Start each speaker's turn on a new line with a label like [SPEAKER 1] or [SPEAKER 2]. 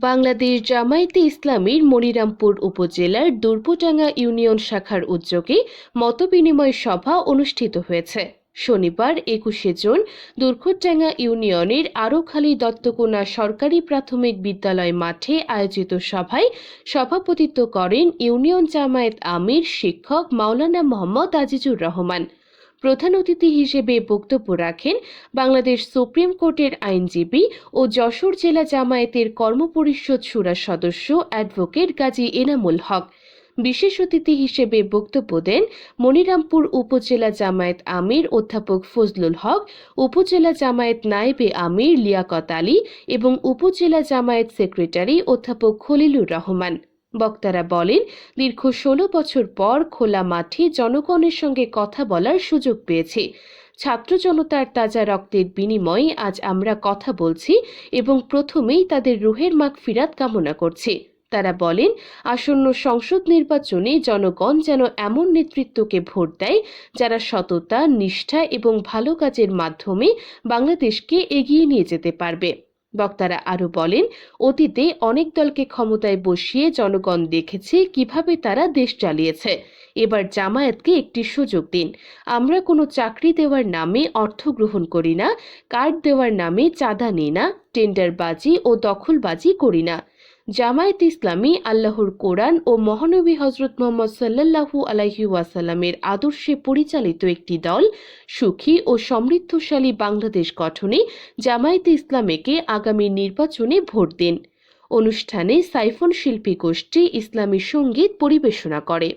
[SPEAKER 1] বাংলাদেশ জামায়াতে ইসলামীর মনিরামপুর উপজেলার দুর্বটাঙ্গা ইউনিয়ন শাখার উদ্যোগে মতবিনিময় সভা অনুষ্ঠিত হয়েছে। শনিবার একুশে জুন দুর্ঘটডাঙ্গা ইউনিয়নের আরোখালী দত্তকোনা সরকারি প্রাথমিক বিদ্যালয় মাঠে আয়োজিত সভায় সভাপতিত্ব করেন ইউনিয়ন জামায়াত আমির শিক্ষক মাওলানা মোহাম্মদ আজিজুর রহমান। প্রধান অতিথি হিসেবে বক্তব্য রাখেন বাংলাদেশ সুপ্রিম কোর্টের আইনজীবী ও যশোর জেলা জামায়াতের কর্মপরিষদ সুরা সদস্য অ্যাডভোকেট গাজী এনামুল হক। বিশেষ অতিথি হিসেবে বক্তব্য দেন মনিরামপুর উপজেলা জামায়াত আমির অধ্যাপক ফজলুল হক, উপজেলা জামায়াত নায়েবে আমির লিয়াকত আলী এবং উপজেলা জামায়াত সেক্রেটারি অধ্যাপক খলিলুর রহমান। বক্তারা বলেন, দীর্ঘ ষোলো বছর পর খোলা মাঠে জনগণের সঙ্গে কথা বলার সুযোগ পেয়েছি। ছাত্র জনতার তাজা রক্তের বিনিময়ে আজ আমরা কথা বলছি এবং প্রথমেই তাদের রুহের মাগফিরাত কামনা করছি। তারা বলেন, আসন্ন সংসদ নির্বাচনে জনগণ যেন এমন নেতৃত্বকে ভোট দেয় যারা সততা, নিষ্ঠা এবং ভালো কাজের মাধ্যমে বাংলাদেশকে এগিয়ে নিয়ে যেতে পারবে। বক্তারা আরও বলেন, অতীতে অনেক দলকে ক্ষমতায় বসিয়ে জনগণ দেখেছে কীভাবে তারা দেশ চালিয়েছে। এবার জামায়াতকে একটি সুযোগ দিন। আমরা কোনো চাকরি দেওয়ার নামে অর্থ গ্রহণ করি না, কার্ড দেওয়ার নামে চাঁদা নিই না, টেন্ডারবাজি ও দখলবাজি করি না। জামায়াত ইসলামী, আল্লাহর কোরআন ও মহানবী হজরত মোহাম্মদ সাল্লাহু আলাহি ওয়াসাল্লামের আদর্শে পরিচালিত একটি দল সুখী ও সমৃদ্ধশালী বাংলাদেশ গঠনে জামায়াতে ইসলামীকে আগামী নির্বাচনে ভোট দিন। অনুষ্ঠানে সাইফন শিল্পী গোষ্ঠী ইসলামী সংগীত পরিবেশনা করে।